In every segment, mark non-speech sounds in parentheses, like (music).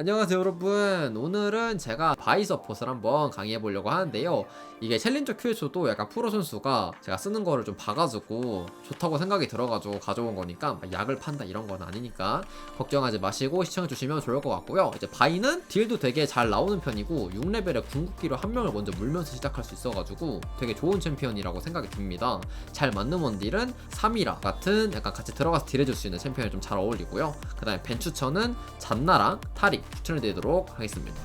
안녕하세요 여러분. 오늘은 제가 바이 서폿을 한번 강의해 보려고 하는데요. 이게 챌린저 큐에서도 약간 프로 선수가 제가 쓰는 거를 좀 봐가지고 좋다고 생각이 들어가지고 가져온 거니까 막 약을 판다 이런 건 아니니까 걱정하지 마시고 시청해 주시면 좋을 것 같고요. 이제 바이는 딜도 되게 잘 나오는 편이고 6레벨에 궁극기로 한 명을 먼저 물면서 시작할 수 있어가지고 되게 좋은 챔피언이라고 생각이 듭니다. 잘 맞는 원딜은 3이라 같은 약간 같이 들어가서 딜해줄 수 있는 챔피언이 좀 잘 어울리고요. 그 다음에 벤 추천은 잔나랑 타릭 추천을 드리도록 하겠습니다.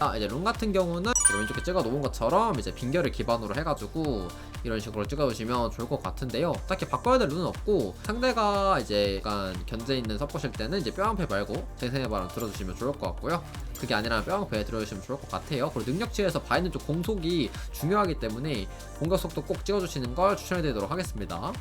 아 이제 룬 같은 경우는 제가 왼쪽에 찍어 놓은 것처럼 이제 빙결을 기반으로 해가지고 이런 식으로 찍어주시면 좋을 것 같은데요. 딱히 바꿔야 될 룬은 없고 상대가 이제 약간 견제 있는 서포실 때는 이제 뼈한패 말고 생생의 바람 들어주시면 좋을 것 같고요. 그게 아니라 뼈한패 들어주시면 좋을 것 같아요. 그리고 능력치에서 바이는 좀 공속이 중요하기 때문에 공격 속도 꼭 찍어주시는 걸 추천해드리도록 하겠습니다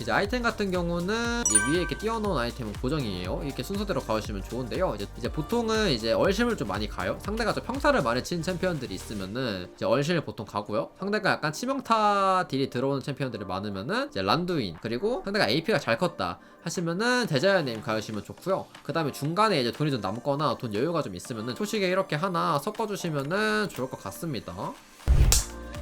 이제 아이템 같은 경우는 이 위에 이렇게 띄워놓은 아이템은 고정이에요. 이렇게 순서대로 가주시면 좋은데요. 이제, 이제 보통은 이제 얼심을 좀 많이 가요. 상대가 좀 평타를 많이 친 챔피언들이 있으면은 이제 얼심을 보통 가고요. 상대가 약간 치명타 딜이 들어오는 챔피언들이 많으면은 이제 란두인 그리고 상대가 AP가 잘 컸다 하시면은 대자연님 가주시면 좋고요. 그 다음에 중간에 이제 돈이 좀 남거나 돈 여유가 좀 있으면은 초식에 이렇게 하나 섞어주시면은 좋을 것 같습니다.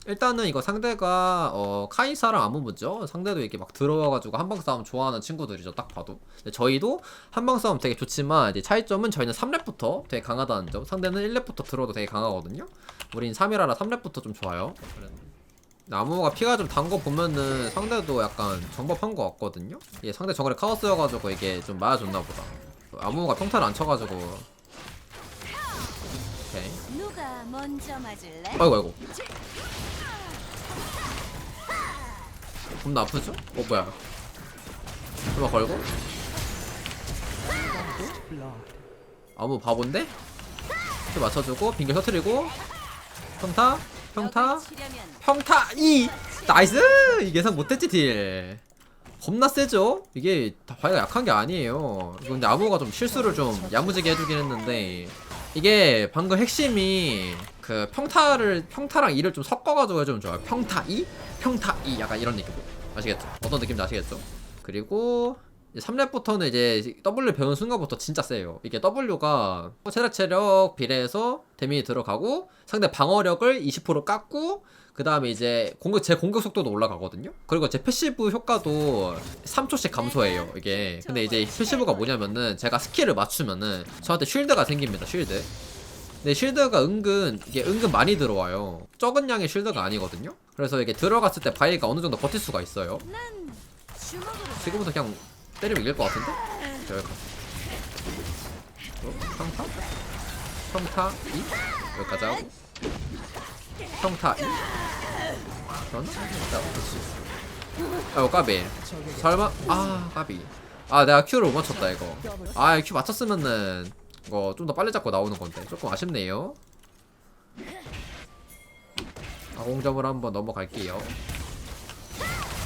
일단은 이거 상대가 어 카이사랑 아무무죠? 상대도 이렇게 막 들어와가지고 한방 싸움 좋아하는 친구들이죠 딱 봐도. 저희도 한방 싸움 되게 좋지만 이제 차이점은 저희는 3렙부터 되게 강하다는 점. 상대는 1렙부터 들어도 되게 강하거든요. 우린 3이라라 3렙부터 좀 좋아요. 나무가 피가 좀 단 거 보면은 상대도 약간 정법한 거 같거든요. 이게 상대 정글에 카오스여가지고 이게 좀 맞아줬나 보다. 아무가 평타를 안 쳐가지고. 오케이? 아이고 아이고 겁나 아프죠? 어 뭐야. 한번 걸고? 아무 바본데? 또 맞춰주고 빙결 터트리고. 평타 평타 평타! 2 나이스! 예상 못했지 딜. 겁나 세죠? 이게 다 바위가 약한 게 아니에요. 이거 근데 아무가 좀 실수를 좀 야무지게 해주긴 했는데 이게 방금 핵심이 그 평타를 평타랑 2를 좀 섞어가지고 해주면 좋아요. 평타 2? 평타 2 약간 이런 느낌 아시겠죠? 어떤 느낌인지 아시겠죠? 그리고 3렙부터는 이제 W 배운 순간부터 진짜 세요. 이게 W가 체력 체력 비례해서 데미지 들어가고 상대 방어력을 20% 깎고 그 다음에 이제 공격 제 공격 속도도 올라가거든요. 그리고 제 패시브 효과도 3초씩 감소해요. 이게 근데 이제 패시브가 뭐냐면은 제가 스킬을 맞추면은 저한테 쉴드가 생깁니다. 쉴드. 근데 쉴드가 은근 이게 은근 많이 들어와요. 적은 양의 쉴드가 아니거든요. 그래서 이게 들어갔을 때 바위가 어느 정도 버틸 수가 있어요. 지금부터 그냥 때리면 이길 것 같은데? 자, 여기까지. 어? 평타? 평타 2? 여기까지 하고. 평타 2? 그런? 자, 그렇지. 아이고, 까비. 설마? 아, 까비. 아, 내가 Q를 못 맞췄다, 이거. 아, Q 맞췄으면은, 이거 좀 더 빨리 잡고 나오는 건데. 조금 아쉽네요. 아공점을 한번 넘어갈게요.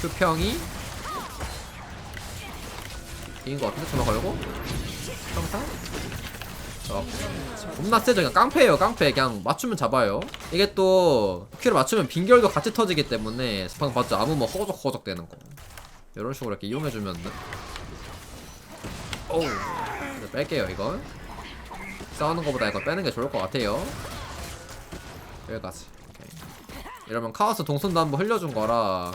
투평이. 이긴 것 같은데 전화 걸고 평타 어 겁나 세죠? 그냥 깡패예요 깡패. 그냥 맞추면 잡아요. 이게 또 큐를 맞추면 빙결도 같이 터지기 때문에 방금 봤죠? 아무 뭐 허거적 되는 거. 이런 식으로 이렇게 이용해주면. 오우 네, 뺄게요 이건. 싸우는 것보다 이거 빼는 게 좋을 것 같아요. 여기까지 이. 이러면 카오스 동선도 한번 흘려준 거라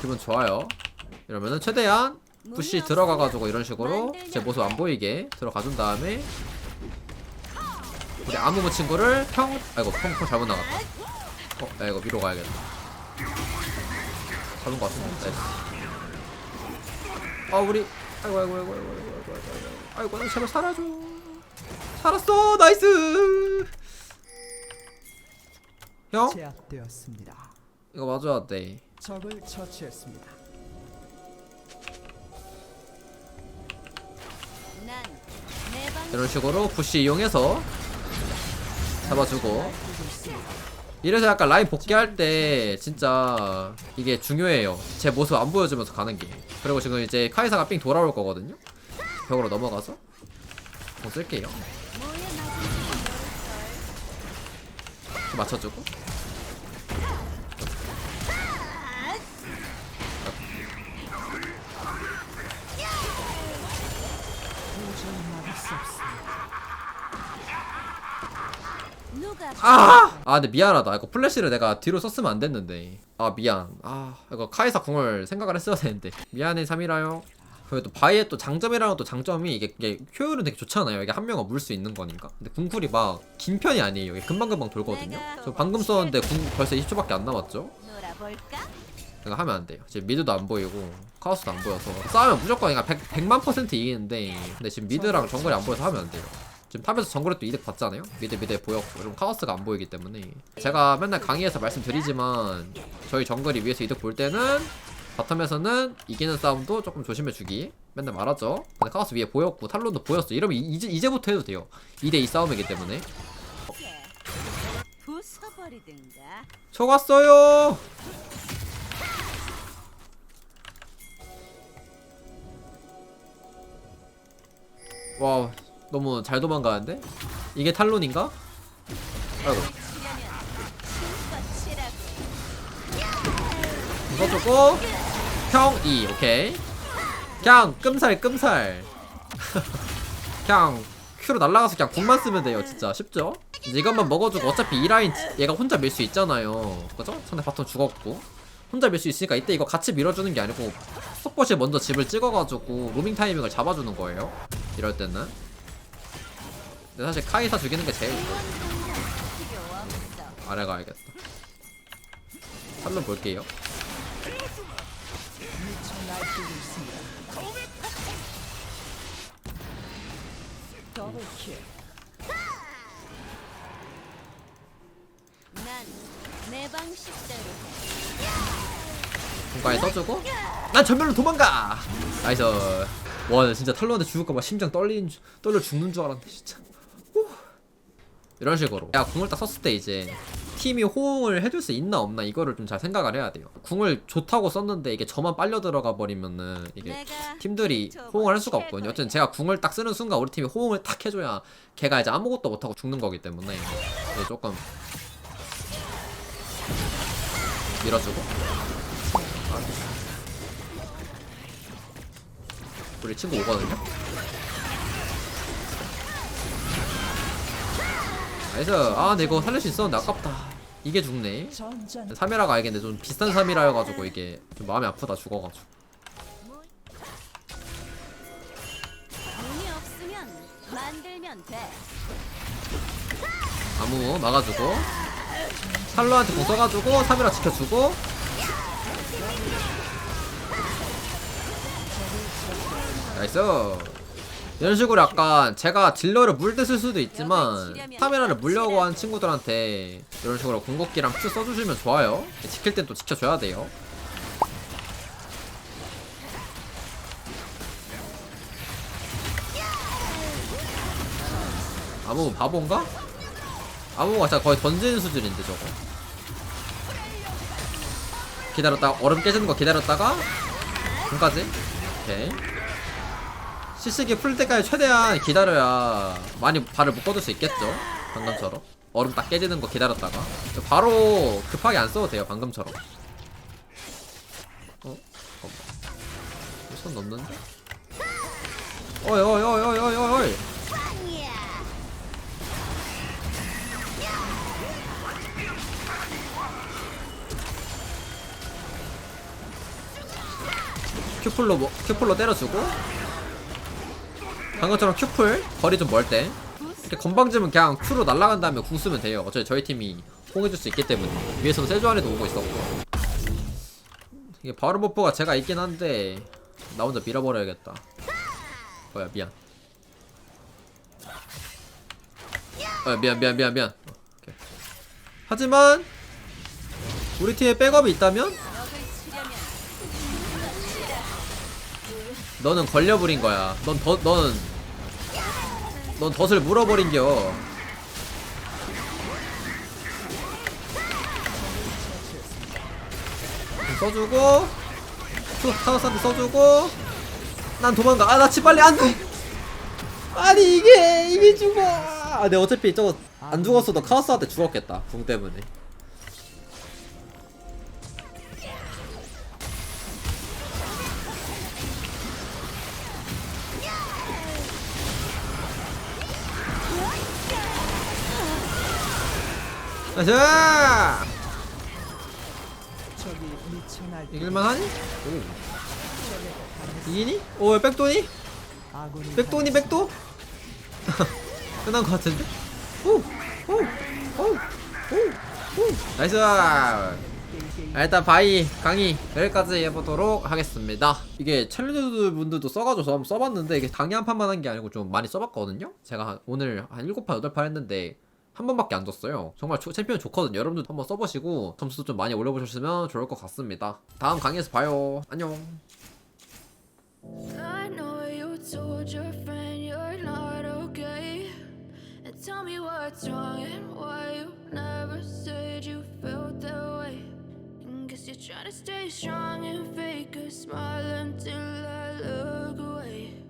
기분 좋아요 이러면은 최대한 부시 들어가가지고 이런 식으로 제 모습 안 보이게 들어가준 다음에 우리 아무무 친구를 평 아이고 평평 잘못 나갔다 어 야, 이거 위로 가야겠다 잡은 것 같은데 아 우리 아이고 아이고 아이고 아이고 아이고 아이고 아이고 아이고 아이고 제발 살아줘 살았어 나이스 형 제압되었습니다. 이거 맞아야 돼 적을 처치했습니다. 난내 이런 식으로 부시 이용해서 잡아주고. 이래서 약간 라인 복귀할 때 진짜 이게 중요해요. 제 모습 안 보여주면서 가는 게. 그리고 지금 이제 카이사가 삥 돌아올 거거든요. 벽으로 넘어가서. 공 쓸게요. 뭐에 맞 이렇게 맞춰주고. 아! 아 근데 미안하다. 이거 플래시를 내가 뒤로 썼으면 안 됐는데. 아 미안. 아 이거 카이사 궁을 생각을 했어야 되는데. 미안해 삼이라요 그래도 바이의 또 장점이랑은 또 장점이 이게, 이게 효율은 되게 좋잖아요 이게 한 명은 물 수 있는 거니까 근데 궁쿨이 막 긴 편이 아니에요 이게 금방금방 돌거든요 저 방금 썼는데 궁 벌써 20초밖에 안 남았죠? 내가 하면 안 돼요. 지금 미드도 안 보이고 카오스도 안 보여서 싸우면 무조건 그냥 100, 100 만 퍼센트 이기는데 근데 지금 미드랑 정글이 안 보여서 하면 안 돼요. 지금 탑에서 정글에 또 이득 봤잖아요. 미드 미드에 보였고 그럼 카오스가 안 보이기 때문에 제가 맨날 강의에서 말씀드리지만 저희 정글이 위에서 이득 볼 때는 바텀에서는 이기는 싸움도 조금 조심해 주기 맨날 말하죠. 근데 카오스 위에 보였고 탈론도 보였어. 이러면 이- 이제 이제부터 해도 돼요. 2대2 싸움이기 때문에. 속았어요. 와 너무 잘 도망가는데? 이게 탈론인가? 아이고. 이거 주고 형2 오케이. 그냥 끔살 끔살. (laughs) 그냥 큐로 날라가서 그냥 공만 쓰면 돼요 진짜. 쉽죠? 이제 이것만 먹어주고 어차피 이 라인 얘가 혼자 밀 수 있잖아요. 그죠? 상대 바텀 죽었고. 혼자 밀 수 있으니까 이때 이거 같이 밀어주는 게 아니고 속보시 먼저 집을 찍어가지고 로밍 타이밍을 잡아주는 거예요. 이럴 때는. 근데 사실 카이사 죽이는 게 제일 좋아. 아래 가야겠다. 탈론 볼게요 날뛰고 있습니다. 더블킬. 난 내 방식대로 공간에 써주고 난 전멸로 도망가 나이스 와나 진짜 탈론한테 죽을까봐 심장 떨리는 줄- 떨려 죽는 줄 알았네 진짜 후. 이런 식으로 야 궁을 딱 썼을 때 이제 팀이 호응을 해줄 수 있나 없나 이거를 좀 잘 생각을 해야 돼요. 궁을 좋다고 썼는데 이게 저만 빨려 들어가 버리면은 이게 팀들이 호응을 할 수가 없거든요. 어쨌든 제가 궁을 딱 쓰는 순간 우리 팀이 호응을 딱 해줘야 걔가 이제 아무것도 못하고 죽는 거기 때문에 이제 조금 밀어주고. 우리 친구 오거든요. 나이스. 아 근데 이거 살릴 수 있었는데 아깝다 이게 죽네. 전전. 3이라가 알겠는데 좀 비싼 3이라여가지고 이게 좀 마음이 아프다 죽어가지고. 아무 막아주고. 살로한테 공 써가지고 3이라 지켜주고. 나이스 이런 식으로 약간 제가 딜러를 물듯을 수도 있지만 3이라를 물려고 한 친구들한테 이런 식으로 궁극기랑 큐 써주시면 좋아요. 지킬 땐 또 지켜줘야 돼요. 아무 바본가? 아무가 진짜 거의 던지는 수준인데 저거. 기다렸다가 얼음 깨지는 거 기다렸다가 금까지? 오케이 시식이 풀 때까지 최대한 기다려야 많이 발을 묶어둘 수 있겠죠? 방금처럼. 얼음 딱 깨지는 거 기다렸다가. 바로 급하게 안 써도 돼요 방금처럼. 어? 잠깐만. 손 넘는데? 어이 어이 어이 어이 어이 어이 큐풀로 뭐, 큐풀로 때려주고 방금처럼 큐풀 거리 좀 멀 때. 이렇게 건방지면 그냥 큐로 날아간 다음에 궁 쓰면 돼요. 어차피 저희 팀이 홍해줄 수 있기 때문에. 위에서는 세주안에도 오고 있었고. 이게 바로 버프가 제가 있긴 한데 나 혼자 밀어버려야겠다. 뭐야 미안. 어 미안 미안 미안 미안. 어, 오케이. 하지만 우리 팀에 백업이 있다면 너는 걸려버린 거야. 넌 더, 넌, 넌 덫을 물어버린겨. 써주고, 또 타워스한테 써주고, 난 도망가. 아, 나집 빨리 안 돼! 아니, 이게, 이게 죽어! 아, 근데 어차피 저거 안 죽었어도 카오스한테 죽었겠다. 궁 때문에. 나이스 이길만 하니? 오 이기니? 오 백도니? 백도니 백도? (laughs) 끝난 것 같은데? 오 오 오 오 오 나이스 아, 일단 바이 강의 여기까지 해보도록 하겠습니다 이게 챌린저 분들도 써가지고 한번 써봤는데 이게 강의 한 판만 한 게 아니고 좀 많이 써봤거든요 제가 한- 오늘 한 7판 8판 했는데 한 번밖에 안 줬어요. 정말 조, 챔피언 좋거든요. 여러분도 한번 써보시고 점수도 좀 많이 올려보셨으면 좋을 것 같습니다. 다음 강의에서 봐요. 안녕. Tell me what's wrong and why you never said you felt that way. And guess you're trying to stay strong and fake a smile until I look away.